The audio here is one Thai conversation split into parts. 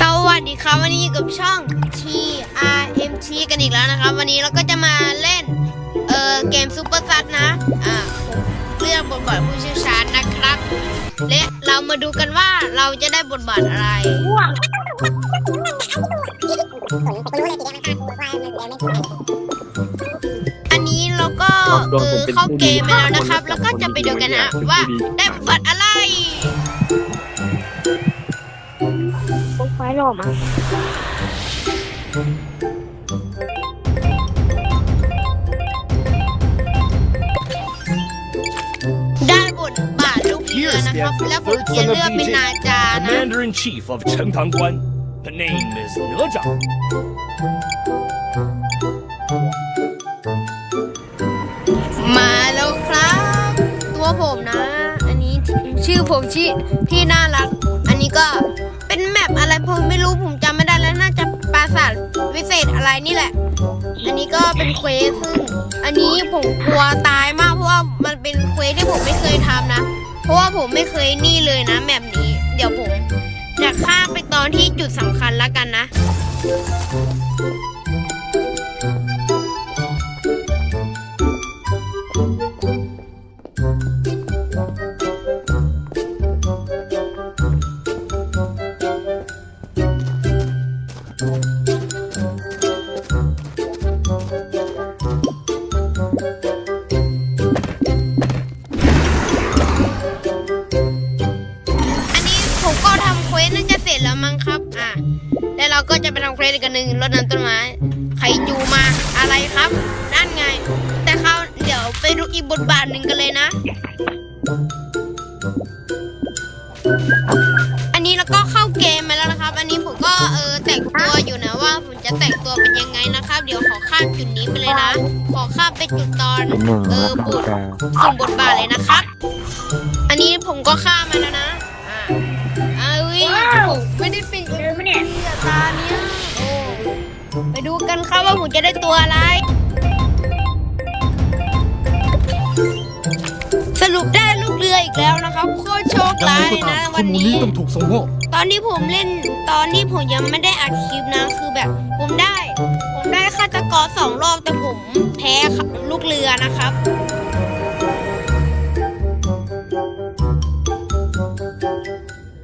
สวัสดีครับวันนี้อยู่กับช่อง TRMT กันอีกแล้วนะครับ วันนี้เราก็จะมาเล่นเอ่อเกมซูเปอร์ซัดนะอ่าเลือกบทบาทผู้เชี่ยวชาญนะครับ และเรามาดูกันว่าเราจะได้บทบาทอะไรอันนี้เราก็เออเข้าเกมไปแล้วนะครับ แล้วก็จะไปดูกันนะว่าได้บทบาทอะไร ไฟล์หล่อมั้งได้บทบาทลูกเรือนะครับ แล้วผมจะเลือกเป็นนาจานะ Commander in Chief of Chengtangguan. The name is Ne Zhang. มาแล้วครับ ตัวผมนะ อันนี้ชื่อผมชื่อที่น่ารัก อันนี้ก็ เป็นแมปอะไรผมไม่รู้ผมจำไม่ได้แล้วน่าจะปราสาทวิเศษอะไรนี่แหละ อันนี้ก็เป็นเควสซึ่งอันนี้ผมกลัวตายมากเพราะว่ามันเป็นเควสที่ผมไม่เคยทำนะ เพราะว่าผมไม่เคยนี่เลยนะแมปนี้ เดี๋ยวผมจะข้ามไปตอนที่จุดสำคัญแล้วกันนะ ร็จแล้วมั้งครับอะแล้วเราก็จะไปทำเควสอีกหนึ่งรดน้ำต้นไม้ไขจูมาอะไรครับ นั่นไง แต่เขาเดี๋ยวไปดูอีกบทบาทหนึ่งกันเลยนะ อันนี้แล้วก็เข้าเกมมา เดี๋ยวขอข้ามจุดนี้ไปเลยนะ ขอข้ามไปจุดตอนเออบุตรสุ่มบทบาทเลยนะครับ อันนี้ผมก็ข้ามมาแล้วนะอ่าอ้าววิผมไม่ได้เป็นอีกคนเนี่ยตาเนี้ยโอ้ไปดูกันครับว่าผมจะได้ตัวอะไร สรุปได้ลูกเรืออีกแล้วนะครับโคตรโชคร้ายเลยนะวันนี้ต้องถูกส่งมอบตอนที่ผมเล่นตอนที่ผมยังไม่ได้อัดคลิปนะคือแบบ ผมได้ ผมได้ จะกอสองรอบแต่ผมแพ้ลูกเรือนะครับ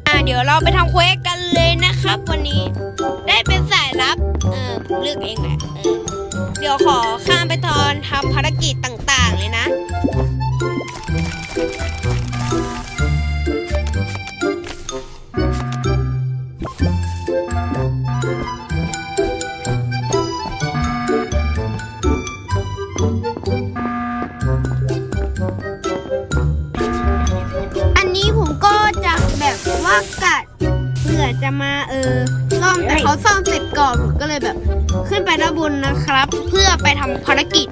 อะเดี๋ยวเราไปทำเควสกันเลยนะครับ วันนี้ได้เป็นสายลับ เออผมเลือกเองแหละเออเดี๋ยวขอข้ามไปตอนทำภารกิจต่างๆเลยนะ ว่ากัดเผื่อจะมาเออซ่อมแต่เขาซ่อมเสร็จก่อนผมก็เลยแบบ ขึ้นไปด้านบนนะครับ เพื่อไปทำภารกิจ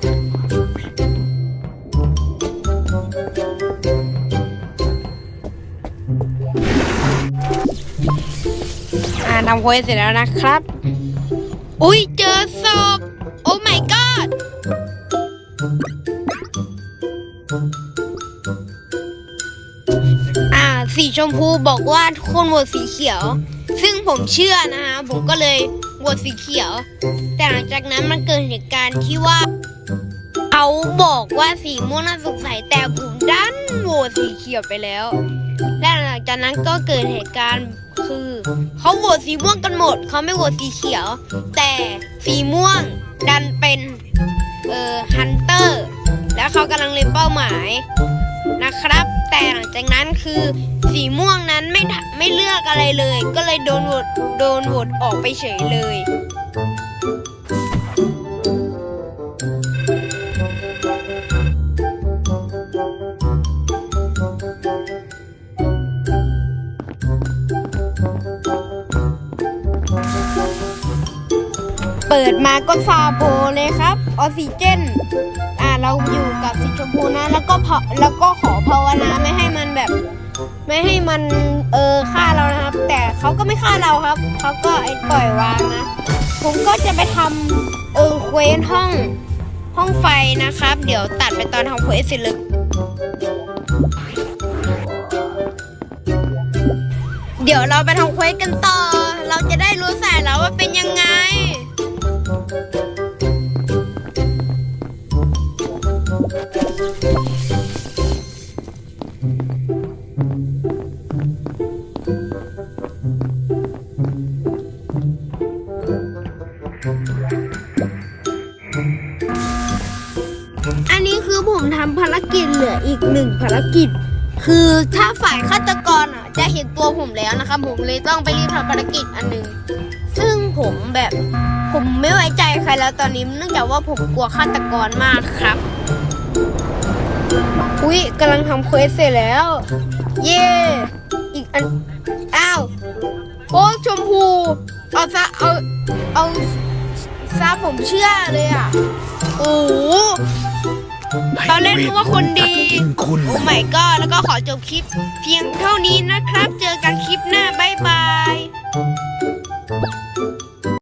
อ่าทำโค้ดเสร็จแล้วนะครับ อุ้ยเจอศพโอ้ ชมพูบอกว่าทุกคนโหวตสีเขียว ซึ่งผมเชื่อนะฮะผมก็เลยโหวตสีเขียว แต่หลังจากนั้นมันเกิดเหตุการณ์ที่ว่าเขาบอกว่าสีม่วงน่าสงสัยแต่ผมดันโหวตสีเขียวไปแล้ว และหลังจากนั้นก็เกิดเหตุการณ์คือเขาโหวตสีม่วงกันหมดเขาไม่โหวตสีเขียว แต่สีม่วงดันเป็นเอ่อฮันเตอร์แล้วเขากำลังเล็งเป้าหมาย จากนั้นคือสีม่วงนั้นไม่ไม่เลือกอะไรเลย ก็เลยโดนโหวตโดนโหวตออกไปเฉยเลย เปิดมาก็ซาโบเลยครับ ออกซิเจน อ่าเราอยู่กับสีชมพูนะ แล้วก็พอแล้วก็ขอภาวนาไม่ให้มันแบบ ไม่ให้มันเออฆ่าเรานะครับ แต่เขาก็ไม่ฆ่าเราครับ เขาก็ไอ้ปล่อยวางนะ ผมก็จะไปทำเออเควสห้องห้องไฟนะครับ เดี๋ยวตัดไปตอนทำเควสเสร็จเลยเดี๋ยวเราไปทำเควสกันต่อ เราจะได้รู้แสเป็นยังไง อันนี้คือผมทำภารกิจเหลืออีกหนึ่งภารกิจ คือถ้าฝ่ายฆาตกรอะ จะเห็นตัวผมแล้วนะครับผมเลยต้องไปรีบทำภารกิจอันหนึ่งซึ่งผมแบบผมไม่ไว้ใจใครแล้วตอนนี้เนื่องจากว่าผมกลัวฆาตกรมากครับ อุ้ยกำลังทำเควสเสร็จแล้ว เย่อีกอัน อ้าว โอ้ชมพู เอาซะเอาเอาซะผมเชื่อเลยอะ โอ้โหตอนแรกนึกว่าคนดีกินคุณโอ้ไม่ก็แล้วก็ขอจบคลิป เพียงเท่านี้นะครับ เจอกันคลิปหน้า บ๊ายบาย